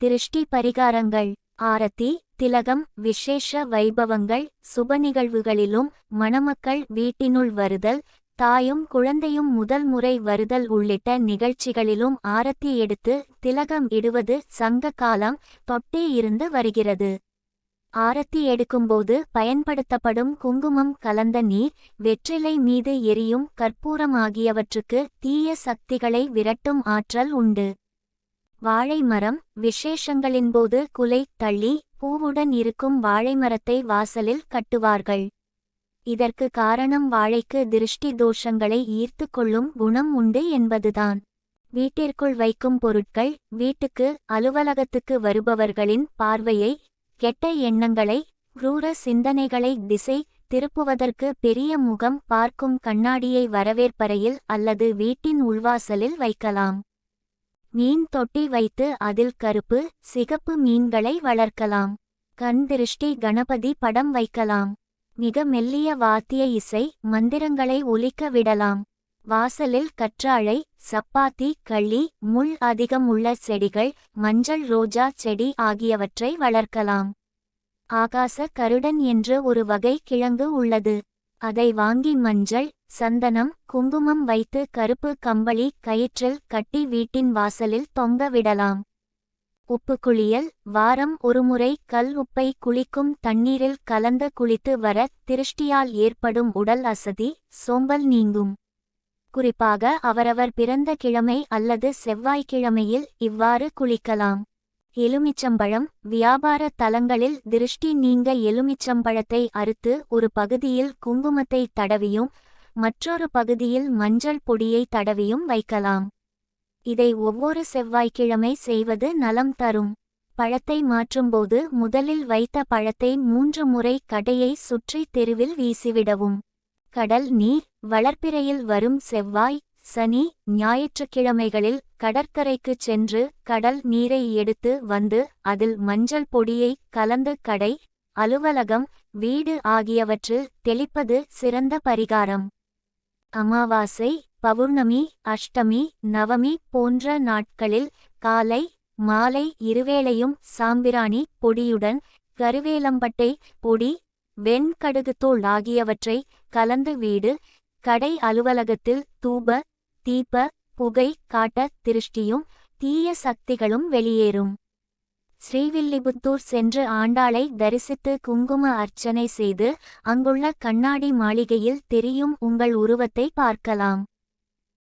திருஷ்டி பரிகாரங்கள் ஆரத்தி திலகம் விசேஷ வைபவங்கள் சுப நிகழ்வுகளிலும் மணமக்கள் வீட்டினுள் வருதல் தாயும் குழந்தையும் முதல் முறை வருதல் உள்ளிட்ட நிகழ்ச்சிகளிலும் ஆரத்தி எடுத்து திலகம் இடுவது சங்க காலம் தொட்டே இருந்து வருகிறது. ஆரத்தி எடுக்கும்போது பயன்படுத்தப்படும் குங்குமம் கலந்த நீர் வெற்றிலை மீது எரியும் கற்பூரம் ஆகியவற்றுக்கு தீய சக்திகளை விரட்டும் ஆற்றல் உண்டு. வாழை மரம் விசேஷங்களின்போது குலை தள்ளி பூவுடன் இருக்கும் வாழை மரத்தை வாசலில் கட்டுவார்கள். இதற்கு காரணம் வாழைக்கு திருஷ்டி தோஷங்களை ஈர்த்து கொள்ளும் குணம் உண்டு என்பதுதான். வீட்டிற்குள் வைக்கும் பொருட்கள் வீட்டுக்கு அலுவலகத்துக்கு வருபவர்களின் பார்வையை கெட்ட எண்ணங்களை குரூர சிந்தனைகளை திசை திருப்புவதற்கு பெரிய முகம் பார்க்கும் கண்ணாடியை வரவேற்பறையில் அல்லது வீட்டின் உள்வாசலில் வைக்கலாம். மீன் தொட்டி வைத்து அதில் கருப்பு சிகப்பு மீன்களை வளர்க்கலாம். கண் திருஷ்டி கணபதி படம் வைக்கலாம். மிக மெல்லிய வாத்திய இசை மந்திரங்களை ஒலிக்க விடலாம். வாசலில் கற்றாழை சப்பாத்தி கள்ளி முள் அதிகம் உள்ள செடிகள் மஞ்சள் ரோஜா செடி ஆகியவற்றை வளர்க்கலாம். ஆகாச கருடன் என்று ஒரு வகை கிழங்கு உள்ளது. அதை வாங்கி மஞ்சள் சந்தனம் குங்குமம் வைத்து கருப்பு கம்பளி கயிற்றில் கட்டி வீட்டின் வாசலில் தொங்க விடலாம். உப்பு குளியல் வாரம் ஒருமுறை கல் உப்பை குளிக்கும் தண்ணீரில் கலந்து குளித்து வர திருஷ்டியால் ஏற்படும் உடல் அசதி சோம்பல் நீங்கும். குறிப்பாக அவரவர் பிறந்த கிழமை அல்லது செவ்வாய்க்கிழமையில் இவ்வாறு குளிக்கலாம். எலுமிச்சம்பழம் வியாபார தலங்களில் திருஷ்டி நீங்க எலுமிச்சம்பழத்தை அறுத்து ஒரு பகுதியில் குங்குமத்தை தடவியும் மற்றொரு பகுதியில் மஞ்சள் பொடியை தடவியும் வைக்கலாம். இதை ஒவ்வொரு செவ்வாய்க்கிழமை செய்வது நலம் தரும். பழத்தை மாற்றும்போது முதலில் வைத்த பழத்தை மூன்று முறை கடையை சுற்றி தெருவில் வீசிவிடவும். கடல் நீர் வளர்ப்பிறையில் வரும் செவ்வாய் சனி ஞாயிற்றுக்கிழமைகளில் கடற்கரைக்குச் சென்று கடல் நீரை எடுத்து வந்து அதில் மஞ்சள் பொடியை கலந்து கடை அலுவலகம் வீடு ஆகியவற்றில் தெளிப்பது சிறந்த பரிகாரம். அமாவாசை பவுர்ணமி அஷ்டமி நவமி போன்ற நாட்களில் காலை மாலை இருவேளையும் சாம்பிராணி பொடியுடன் கருவேலம்பட்டை பொடி வெண்கடுகுத்தூள் ஆகியவற்றை கலந்து வீடு கடை அலுவலகத்தில் தூப தீப புகை காட்ட திருஷ்டியும் தீய சக்திகளும் வெளியேறும். ஸ்ரீவில்லிபுத்தூர் சென்று ஆண்டாளை தரிசித்து குங்கும அர்ச்சனை செய்து அங்குள்ள கண்ணாடி மாளிகையில் தெரியும் உங்கள் உருவத்தை பார்க்கலாம்.